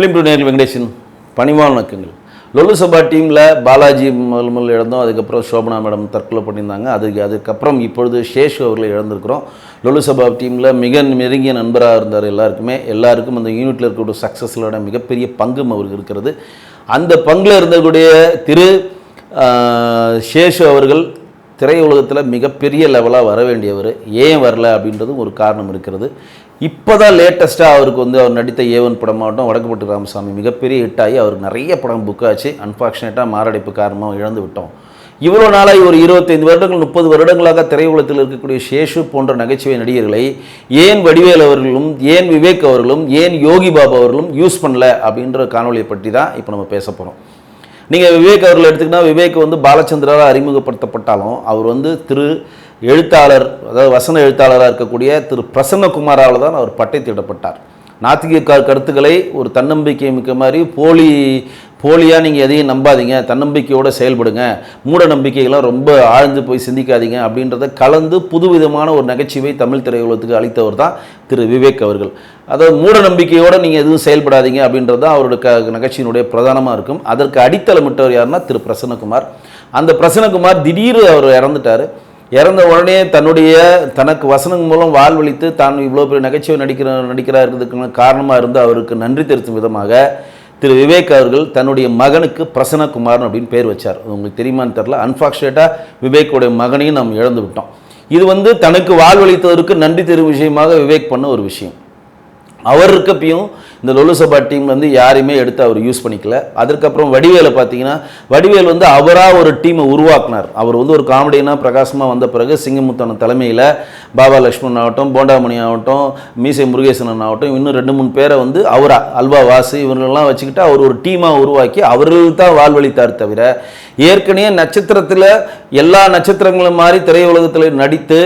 Film to நேரில் வெங்கடேஷன் பணிவான வணக்கங்கள் லொல்லு சபா டீமில் பாலாஜி முதல் முதல் இழந்தோம் அதுக்கப்புறம் சோபனா மேடம் தற்கொலை பண்ணியிருந்தாங்க. அதுக்கு அதுக்கப்புறம் இப்பொழுது சேஷு அவர்களை இழந்திருக்கிறோம். லொல்லு சபா டீமில் மிக நெருங்கிய நண்பராக இருந்தார் எல்லாருக்குமே. எல்லாருக்கும் அந்த யூனிட்டில் இருக்கக்கூடிய சக்ஸஸ்லோட மிகப்பெரிய பங்கும் அவருக்கு இருக்கிறது. அந்த பங்கில் இருந்தக்கூடிய திரு சேஷு அவர்கள் திரையுலகத்தில் மிகப்பெரிய லெவலாக வர வேண்டியவர் ஏன் வரல அப்படின்றதும் ஒரு காரணம் இருக்கிறது. இப்போ தான் லேட்டஸ்ட்டாக அவருக்கு வந்து அவர் நடித்த ஏவன் படமாகட்டும் வடக்குப்பட்டு ராமசாமி மிகப்பெரிய ஹிட் ஆகி அவருக்கு நிறைய படம் புக் ஆச்சு. அன்ஃபார்ச்சுனேட்டாக மாரடைப்பு காரணமாக இழந்து விட்டோம். இவ்வளோ நாளாக ஒரு இருபத்தைந்து வருடங்கள் முப்பது வருடங்களாக திரையுலகத்தில் இருக்கக்கூடிய சேஷு போன்ற நகைச்சுவை நடிகர்களை ஏன் வடிவேல் அவர்களும் ஏன் விவேக் அவர்களும் ஏன் யோகி பாபு அவர்களும் யூஸ் பண்ணல அப்படின்ற காணொலியை பற்றி தான் இப்போ நம்ம பேச போகிறோம் நீங்கள் விவேக் அவர்கள் எடுத்துக்கிட்டால் விவேக் வந்து பாலச்சந்திரால் அறிமுகப்படுத்தப்பட்டாலும் அவர் வந்து திரு எழுத்தாளர் அதாவது வசன எழுத்தாளராக இருக்கக்கூடிய திரு பிரசன்னகுமாரால் தான் அவர் பட்டை திடப்பட்டார் நாத்திக கருத்துக்களை ஒரு தன்னம்பிக்கை மிக்க மாதிரி போலி போலியாக நீங்கள் எதையும் நம்பாதீங்க. தன்னம்பிக்கையோடு செயல்படுங்க. மூட நம்பிக்கைகள்லாம் ரொம்ப ஆழ்ந்து போய் சிந்திக்காதீங்க அப்படின்றத கலந்து புதுவிதமான ஒரு நகைச்சுவை தமிழ் திரையுலகத்துக்கு அளித்தவர் தான் திரு விவேக் அவர்கள். அதாவது மூட நம்பிக்கையோடு நீங்கள் எதுவும் செயல்படாதீங்க அப்படின்றது தான் அவருடைய க நகைச்சியினுடைய பிரதானமாக இருக்கும். அதற்கு அடித்தளமிட்டவர் யாருன்னா திரு பிரசன்னகுமார். அந்த பிரசன்னகுமார் திடீர் அவர் இறந்துட்டார். இறந்த உடனே தன்னுடைய தனக்கு வசனம் மூலம் வாழ்வழித்து தான் இவ்வளோ பெரிய நகைச்சுவை நடிக்கிற நடிக்கிறாருக்கிறதுக்கு காரணமாக இருந்து அவருக்கு நன்றி தெரிவிக்கும் விதமாக திரு விவேக் அவர்கள் தன்னுடைய மகனுக்கு பிரசன்னகுமாரன் அப்படின்னு பேர் வச்சார். உங்களுக்கு தெரியுமான்னு தெரில அன்ஃபார்ச்சுனேட்டாக விவேக்குடைய மகனையும் நாம் இழந்து விட்டோம். இது வந்து தனக்கு வாழ்வழித்தவருக்கு நன்றி தெரிவு விஷயமாக விவேக் பண்ண ஒரு விஷயம். அவர் இருக்கப்பையும் இந்த லொலுசபா டீம் வந்து யாரையுமே எடுத்து அவர் யூஸ் பண்ணிக்கல. அதற்கப்புறம் வடிவேலை பார்த்தீங்கன்னா வடிவேல் வந்து அவராக ஒரு டீமை உருவாக்குனார். அவர் வந்து ஒரு காமெடினா பிரகாசமாக வந்த பிறகு சிங்கமுத்தன தலைமையில் பாபா லக்ஷ்மண் ஆகட்டும் போண்டாமணி ஆகட்டும் மீசை முருகேசனன் ஆகட்டும் இன்னும் ரெண்டு மூணு பேரை வந்து அவரா அல்வா வாசு இவங்களெல்லாம் வச்சுக்கிட்டு அவர் ஒரு டீமாக உருவாக்கி அவர்கள் தான் வாழ்வழித்தார் தவிர ஏற்கனவே நட்சத்திரத்தில் எல்லா நட்சத்திரங்களும் மாதிரி திரையுலகத்தில் நடித்து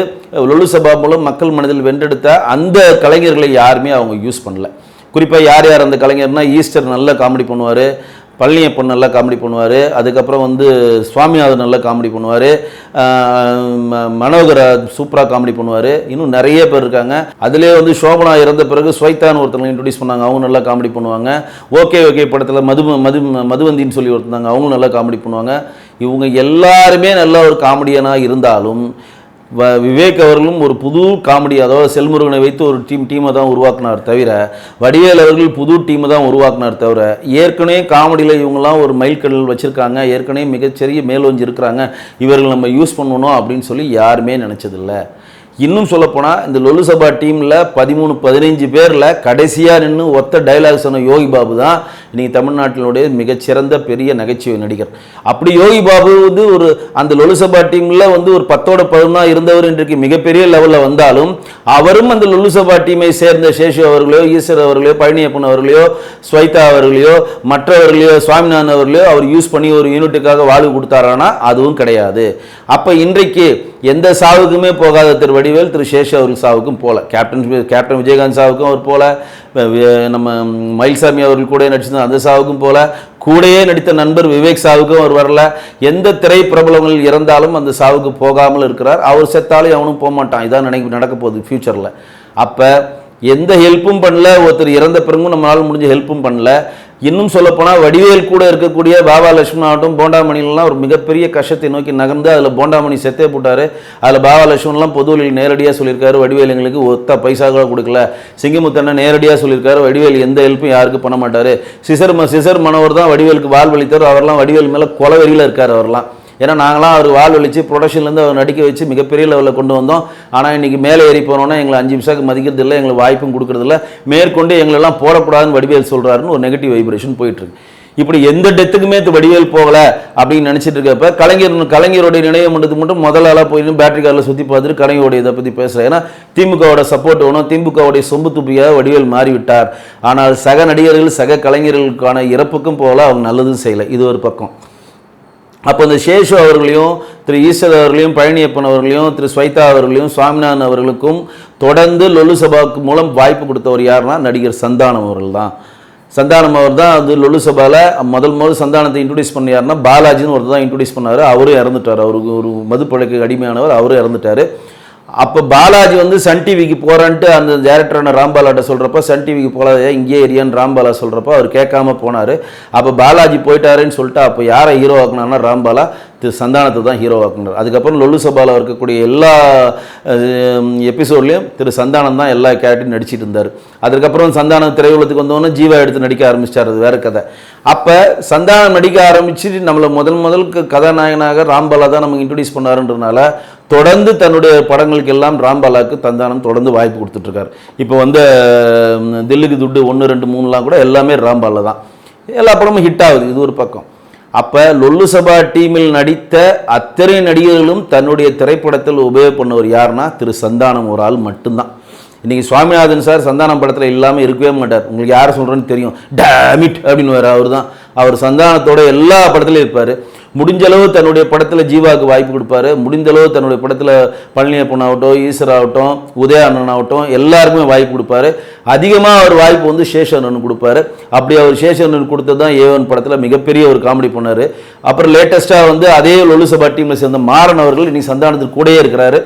லொலு சபா மூலம் மக்கள் மனதில் வென்றெடுத்த அந்த கலைஞர்களை யாருமே அவங்க யூஸ் பண்ணல. குறிப்பாக யார் யார் அந்த கலைஞர்னா ஈஸ்டர் நல்ல காமெடி பண்ணுவார் பழனியப்பன் நல்லா காமெடி பண்ணுவார் அதுக்கப்புறம் வந்து சுவாமிநாதன் நல்லா காமெடி பண்ணுவார் மனோகர சூப்பராக காமெடி பண்ணுவார் இன்னும் நிறைய பேர் இருக்காங்க. அதிலே வந்து சோபனா இறந்த பிறகு ஸ்வைத்தான் ஒருத்தவங்க இன்ட்ரடியூஸ் பண்ணாங்க அவங்க நல்லா காமெடி பண்ணுவாங்க. ஓகே ஓகே படத்தில் மது மது மதுவந்தின்னு சொல்லி ஒருத்தந்தாங்க அவங்களும் நல்லா காமெடி பண்ணுவாங்க. இவங்க எல்லாருமே நல்ல ஒரு காமெடியனாக இருந்தாலும் விவேக் அவர்களும் ஒரு புது காமெடி அதாவது செல்முருகனை வைத்து ஒரு டீம் டீமை தான் உருவாக்குனார் தவிர வடிவேல் அவர்கள் புது டீமை தான் உருவாக்குனார் தவிர ஏற்கனவே காமெடியில் இவங்கெல்லாம் ஒரு மைல்கடல் வச்சுருக்காங்க ஏற்கனவே மிகச்சிறிய மேலோஞ்சி இருக்கிறாங்க இவர்கள் நம்ம யூஸ் பண்ணணும் அப்படின்னு சொல்லி யாருமே நினச்சதில்லை. இன்னும் சொல்லப்போனால் இந்த லொலு சபா டீமில் பதிமூணு பதினைஞ்சு பேரில் கடைசியாக நின்று ஒத்த டைலாக் சொன்ன யோகி பாபு தான் இன்றைக்கி தமிழ்நாட்டினுடைய மிகச்சிறந்த பெரிய நகைச்சுவை நடிகர். அப்படி யோகி பாபு வந்து ஒரு அந்த லொலுசபா டீமில் வந்து ஒரு பத்தோட பதினொன்றா இருந்தவர் இன்றைக்கு மிகப்பெரிய லெவலில் வந்தாலும் அவரும் அந்த லொலுசபா டீமை சேர்ந்த சேஷு அவர்களையோ ஈஸ்வர் அவர்களையோ பழனியப்பன் அவர்களையோ ஸ்வைதா அவர்களையோ மற்றவர்களையோ சுவாமிநாதன் அவர்களையோ அவர் யூஸ் பண்ணி ஒரு யூனிட்டுக்காக வாழ்வு கொடுத்தாரானா? அதுவும் கிடையாது. அப்போ இன்றைக்கு எந்த சாவுக்குமே போகாத திரு வடிவேல் திரு சேஷு அவர்கள் சாவுக்கும் போகல கேப்டன் கேப்டன் விஜயகாந்த் சாவுக்கும் அவர் போகல நம்ம மயில்சாமி அவர்கள் கூட நடிச்சிருந்த அந்த சாவுக்கும் போகல கூடயே நடித்த நண்பர் விவேக் சாவுக்கும் அவர் வரல. எந்த திரை பிரபலங்கள் இறந்தாலும் அந்த சாவுக்கு போகாமல் இருக்கிறார். அவர் செத்தாலும் அவனும் போக மாட்டான் இதான் நினைக்க நடக்க போகுது ஃப்யூச்சரில் அப்போ எந்த ஹெல்ப்பும் பண்ணல ஒருத்தர் இறந்த பிறகும் நம்மளால் முடிஞ்ச ஹெல்ப்பும் பண்ணல. இன்னும் சொல்லப்போனால் வடிவேல் கூட இருக்கக்கூடிய பாபா லட்சுமணன் ஆகட்டும் போண்டாமணிலாம் ஒரு மிகப்பெரிய கஷ்டத்தை நோக்கி நகர்ந்து அதில் போண்டாமணி செத்தே போட்டார். அதில் பாபா லட்சுமணன்லாம் பொதுவெளியில் நேரடியாக சொல்லியிருக்காரு வடிவேல் எங்களுக்கு ஒத்த பைசா கூட கொடுக்கல. சிங்கமுத்தண்ணன் நேரடியாக சொல்லியிருக்காரு வடிவேல் எந்த ஹெல்ப்பும் யாருக்கும் பண்ண மாட்டார். சிசர் ம சிசர் மனவர் தான் வடிவேலுக்கு வாழ்வழித்தார் அவர்லாம் வடிவேல் மேலே கொலவெறியில் இருக்கார் அவர்லாம். ஏன்னா நாங்களாம் அவர் வால் வலிச்சு ப்ரொடக்ஷன்லேருந்து அவர் நடிக்க வச்சு மிகப்பெரிய லெவலில் கொண்டு வந்தோம். ஆனால் இன்றைக்கி மேலே ஏறி போனோன்னா எங்களை அஞ்சு நிமிஷத்துக்கு மதிக்கிறது இல்லை எங்களுக்கு வாய்ப்பும் கொடுக்கறதில்ல. மேற்கொண்டு எங்களெல்லாம் போடக்கூடாதுன்னு வடிவேல் சொல்கிறாருன்னு ஒரு நெகட்டிவ் வைப்ரேஷன் போயிட்டுருக்கு. இப்படி எந்த டெத்துக்குமே இது வடிவேல் போகல அப்படின்னு நினச்சிட்டு இருக்கப்ப கலைஞர் கலைஞருடைய நினைவு மன்றத்துக்கு மட்டும் முதல் ஆளாக போய் பேட்டரி காரில் சுற்றி பார்த்துட்டு கலைஞருடைய இதை பற்றி பேசுகிறேன் ஏன்னா திமுகவோட சப்போர்ட் வேணும் திமுகவுடைய சொம்பு துப்பியாக வடிவேல் மாறிவிட்டார். ஆனால் சக நடிகர்கள் சக கலைஞர்களுக்கான இறப்புக்கும் போகல அவங்க நல்லதும் செய்யலை. இது ஒரு பக்கம். அப்போ இந்த சேஷு அவர்களையும் திரு ஈஸ்வர் அவர்களையும் பழனியப்பன் அவர்களையும் திரு ஸ்வைதா அவர்களையும் சுவாமிநாதன் அவர்களுக்கும் தொடர்ந்து லொலு சபாவுக்கு மூலம் வாய்ப்பு கொடுத்தவர் யாருன்னா நடிகர் சந்தானம் அவர்கள் தான் சந்தானம் அவர் தான் அது லொலு சபாவில் முதல் முதல் சந்தானத்தை இன்ட்ரடியூஸ் பண்ண யாருன்னா பாலாஜின்னு ஒருத்தர் தான் இன்ட்ரடியூஸ் பண்ணார். அவரும் இறந்துட்டார். அவருக்கு ஒரு மது பழக்க அடிமையானவர் அவரும் இறந்துட்டார். அப்போ பாலாஜி வந்து சன் டிவிக்கு போகிறான்ட்டு அந்த டேரக்டரான ராம்பாலாட்ட சொல்கிறப்ப சன் டிவிக்கு போகலாத இங்கே ஏரியான்னு ராம்பாலா சொல்கிறப்ப அவர் கேட்காம போனார். அப்போ பாலாஜி போயிட்டாருன்னு சொல்லிட்டு அப்போ யாரை ஹீரோ ஆக்குனான்னா ராம்பாலா? திரு சந்தானத்தை தான் ஹீரோ ஆக்குனார். அதுக்கப்புறம் லொல்லு சபாவில் இருக்கக்கூடிய எல்லா எபிசோட்லேயும் திரு சந்தானம் தான் எல்லா கேரக்டரும் நடிச்சிட்டு இருந்தார். அதுக்கப்புறம் சந்தானம் திரையுலகத்துக்கு வந்தோன்னே ஜீவா எடுத்து நடிக்க ஆரம்பிச்சிட்டார். அது வேறு கதை. அப்போ சந்தானம் நடிக்க ஆரம்பிச்சுட்டு நம்மளை முதல் முதலுக்கு கதாநாயகனாக ராம்பாலா தான் நமக்கு இன்ட்ரடியூஸ் பண்ணாருன்றனால தொடர்ந்து தன்னுடைய படங்களுக்கு எல்லாம் ராம்பாலாவுக்கு தந்தானம் தொடர்ந்து வாய்ப்பு கொடுத்துட்ருக்காரு. இப்போ வந்து தில்லுக்கு துட்டு ஒன்று ரெண்டு மூணுலாம் கூட எல்லாமே ராம்பால தான். எல்லா படமும் ஹிட் ஆகுது இது ஒரு பக்கம். அப்போ லொல்லு சபா டீமில் நடித்த அத்தனை நடிகர்களும் தன்னுடைய திரைப்படத்தில் உபயோக பண்ணவர் யாருன்னா திரு சந்தானம் ஒரு ஆள் மட்டும்தான். இன்றைக்கி சுவாமிநாதன் சார் சந்தானம் படத்தில் இல்லாமல் இருக்கவே மாட்டார். உங்களுக்கு யார் சொல்கிறேன்னு தெரியும். டேமிட் அப்படின்னு வேறு அவர் தான் அவர் சந்தானத்தோட எல்லா படத்துலையும் இருப்பார். முடிஞ்ச அளவு தன்னுடைய படத்தில் ஜீவாவுக்கு வாய்ப்பு கொடுப்பாரு. முடிந்த அளவு தன்னுடைய படத்தில் பழனியப்பன் ஆகட்டும் ஈஸ்வர் ஆகட்டும் உதய அண்ணன் ஆகட்டும் எல்லாருக்குமே வாய்ப்பு கொடுப்பாரு. அதிகமாக அவர் வாய்ப்பு வந்து சேஷண்ணன் கொடுப்பாரு. அப்படி அவர் சேஷண்ணன் கொடுத்தது தான் ஏவன் படத்தில் மிகப்பெரிய ஒரு காமெடி பண்ணார். அப்புறம் லேட்டஸ்ட்டாக வந்து அதே லொலுசபா டீமில் சேர்ந்த மாறன் அவர்கள் இன்னைக்கு சந்தானத்துக்கு கூடயே இருக்கிறாரு.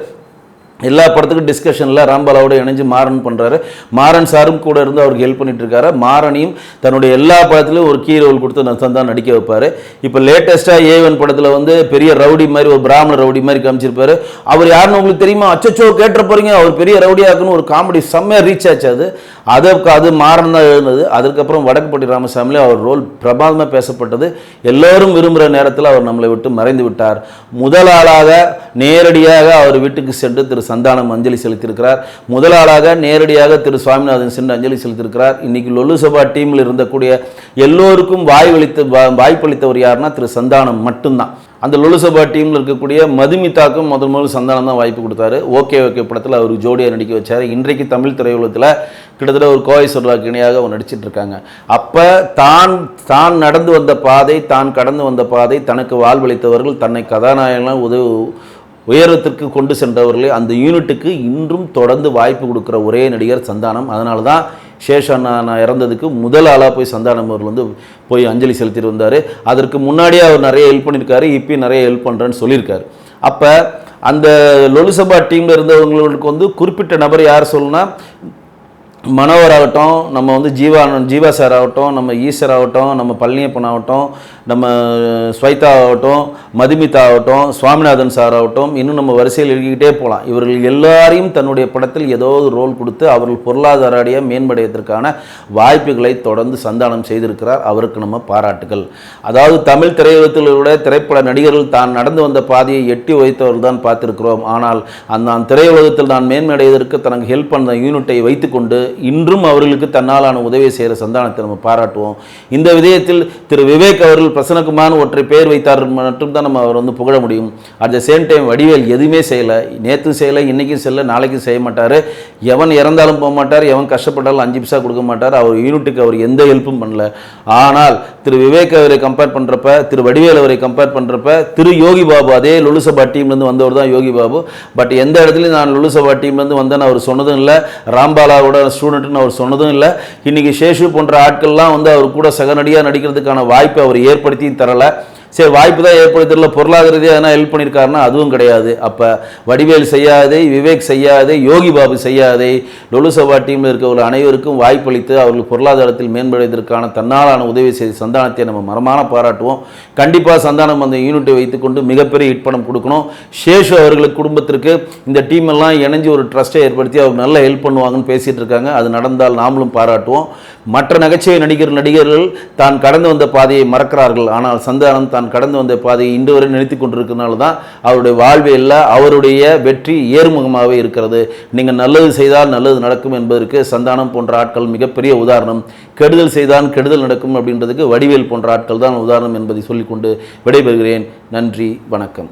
எல்லா படத்துக்கும் டிஸ்கஷனில் ராம்பாலாவோட இணைஞ்சு மாறன் பண்ணுறாரு மாறன் சாரும் கூட இருந்து அவருக்கு ஹெல்ப் பண்ணிட்டு இருக்காரு. மாறனையும் தன்னுடைய எல்லா படத்துலையும் ஒரு கீ ரோல் கொடுத்து நான் தான் நடிக்க வைப்பார். இப்போ லேட்டஸ்ட்டாக ஏவன் படத்தில் வந்து பெரிய ரவுடி மாதிரி ஒரு பிராமண ரவுடி மாதிரி காமிச்சிருப்பாரு. அவர் யாருன்னு உங்களுக்கு தெரியுமா? அச்சச்சோ கேட்டுற போகிறீங்க அவர் பெரிய ரவுடியாக்குன்னு ஒரு காமெடி செம்மையாக ரீச் ஆச்சு அது. அதற்கு அது மாறன் தான் இருந்தது அதுக்கப்புறம் வடக்குப்பட்டி ராமசாமியில் அவர் ரோல் பிரபாதமாக பேசப்பட்டது. எல்லோரும் விரும்புகிற நேரத்தில் அவர் நம்மளை விட்டு மறைந்து விட்டார். முதல் ஆளாக நேரடியாக அவர் வீட்டுக்கு சென்று திரு சந்தானம் அஞ்சலி செலுத்தியிருக்கிறார். முதலாளாக நேரடியாக திரு சுவாமிநாதன் சென்று அஞ்சலி செலுத்தியிருக்கிறார். இன்னைக்கு லொல்லு சபா டீமில் இருந்தக்கூடிய எல்லோருக்கும் வாய்வளித்த வாய்ப்பளித்தவர் யாருன்னா திரு சந்தானம் மட்டும்தான். அந்த லொலுசபா டீமில் இருக்கக்கூடிய மதுமிதாக்கும் முதல் முதல் சந்தானம் தான் வாய்ப்பு கொடுத்தாரு. ஓகே ஓகே படத்தில் அவர் ஜோடியாக நடிக்க வச்சார். இன்றைக்கு தமிழ் திரையுலகத்தில் கிட்டத்தட்ட ஒரு கோவை சொல்றாக்கு இணையாக அவர் நடிச்சிட்டு இருக்காங்க. அப்போ தான் தான் நடந்து வந்த பாதை தான் கடந்து வந்த பாதை தனக்கு வாழ்வளித்தவர்கள் தன்னை கதாநாயகனாக உதவி உயரத்திற்கு கொண்டு சென்றவர்களே அந்த யூனிட்டுக்கு இன்றும் தொடர்ந்து வாய்ப்பு கொடுக்குற ஒரே நடிகர் சந்தானம். அதனால தான் சேஷண்ணா நான் இறந்ததுக்கு முதல் ஆளாக போய் சந்தானம் அவர்கள் வந்து போய் அஞ்சலி செலுத்திட்டு வந்தார். அதற்கு முன்னாடியே அவர் நிறைய ஹெல்ப் பண்ணியிருக்காரு இப்பயும் நிறைய ஹெல்ப் பண்ணுறேன்னு சொல்லியிருக்காரு. அப்போ அந்த லொலுசபா டீமில் இருந்தவங்களுக்கு வந்து குறிப்பிட்ட நபர் யார் சொல்லுனா மனோகர் ஆகட்டும் நம்ம வந்து ஜீவா ஜீவா சார் ஆகட்டும் நம்ம ஈஸ்வர் ஆகட்டும் நம்ம பழனியப்பன் ஆகட்டும் நம்ம ஸ்வைதா ஆகட்டும் மதுமிதா ஆகட்டும் சுவாமிநாதன் சார் ஆகட்டும் இன்னும் நம்ம வரிசையில் எழுதிக்கிட்டே போகலாம். இவர்கள் எல்லாரையும் தன்னுடைய படத்தில் ஏதோ ஒரு ரோல் கொடுத்து அவர்கள் பொருளாதார அடைய மேம்படுவதற்கான வாய்ப்புகளை தொடர்ந்து சந்தானம் செய்திருக்கிறார். அவருக்கு நம்ம பாராட்டுகள். அதாவது தமிழ் திரையுலகத்திலுடைய திரைப்பட நடிகர்கள் தான் நடந்து வந்த பாதையை எட்டி வைத்தவர்கள் தான் பார்த்திருக்கிறோம். ஆனால் அந்த அந்த திரையுலகத்தில் நான் மேன்மையடைவதற்கு தனக்கு ஹெல்ப் பண்ண யூனிட்டை வைத்துக்கொண்டு இன்றும் அவர்களுக்கு தன்னாலான உதவி செய்கிற சந்தானத்தை நம்ம பாராட்டுவோம். இந்த விதயத்தில் திரு விவேக் அவர்கள் பிரசனகுமார் ஒற்றை பெயர் வைத்தார் மட்டும் தான் நம்ம அவர் வந்து புகழ முடியும். At the same time Vadivel எதுவுமே செய்யலை. நேற்றும் செய்யலை இன்றைக்கும் செய்யலை நாளைக்கும் செய்ய மாட்டார். எவன் இறந்தாலும் போக மாட்டார் எவன் கஷ்டப்பட்டாலும் அஞ்சு பைசா கொடுக்க மாட்டார். அவர் யூனிட்டுக்கு அவர் எந்த ஹெல்ப்பும் பண்ணல. ஆனால் திரு விவேக் அவரை கம்பேர் பண்ணுறப்ப திரு வடிவேல் அவரை கம்பேர் பண்ணுறப்ப திரு யோகி பாபு அதே லுலுசபா டீம்லேருந்து வந்தவர் தான் யோகி பாபு. பட் எந்த இடத்துலையும் நான் லுலுசபா டீம்லேருந்து வந்தேன்னு அவர் சொன்னதும் இல்லை. ராம்பாலாவோட ஸ்டூடெண்ட்னு அவர் சொன்னதும் இல்லை. இன்றைக்கி சேஷு போன்ற ஆட்கள்லாம் வந்து அவர் கூட சகநடியாக நடிக்கிறதுக்கான வாய்ப்பை அவர் ஏற்படுத்தியும் தரலை. சரி வாய்ப்பு தான் ஏற்படுத்தல பொருளாதார ரீதியாக எதனா ஹெல்ப் பண்ணியிருக்காருன்னா அதுவும் கிடையாது. அப்போ வடிவேல் செய்யாதே விவேக் செய்யாதே யோகி பாபு செய்யாதே லொலுசபா டீமில் இருக்கவர்கள் அனைவருக்கும் வாய்ப்பளித்து அவர்கள் பொருளாதாரத்தில் மேம்படுவதற்கான தன்னாலான உதவி செய்த சந்தானத்தை நம்ம மரமான பாராட்டுவோம். கண்டிப்பாக சந்தானம் அந்த யூனிட்டை வைத்துக்கொண்டு மிகப்பெரிய ஹிட் பணம் கொடுக்கணும். சேஷு அவர்களுக்கு குடும்பத்திற்கு இந்த டீம் எல்லாம் இணைஞ்சு ஒரு ட்ரஸ்ட்டை ஏற்படுத்தி அவங்க நல்ல ஹெல்ப் பண்ணுவாங்கன்னு பேசிகிட்டு இருக்காங்க. அது நடந்தால் நாமளும் பாராட்டுவோம். மற்ற நகைச்சுவை நடிகர் நடிகர்கள் தான் கடந்து வந்த பாதையை மறக்கிறார்கள். ஆனால் சந்தானம் தான் கடந்து வந்த பாதையை இன்று வரை நினைத்து கொண்டிருக்கிறனால தான் அவருடைய வாழ்வியல்ல அவருடைய வெற்றி ஏறுமுகமாகவே இருக்கிறது. நீங்கள் நல்லது செய்தால் நல்லது நடக்கும் என்பதற்கு சந்தானம் போன்ற ஆட்கள் மிகப்பெரிய உதாரணம். கெடுதல் செய்தால் கெடுதல் நடக்கும் அப்படின்றதுக்கு வடிவேல் போன்ற ஆட்கள் தான் உதாரணம் என்பதை சொல்லி கொண்டு விடைபெறுகிறேன். நன்றி வணக்கம்.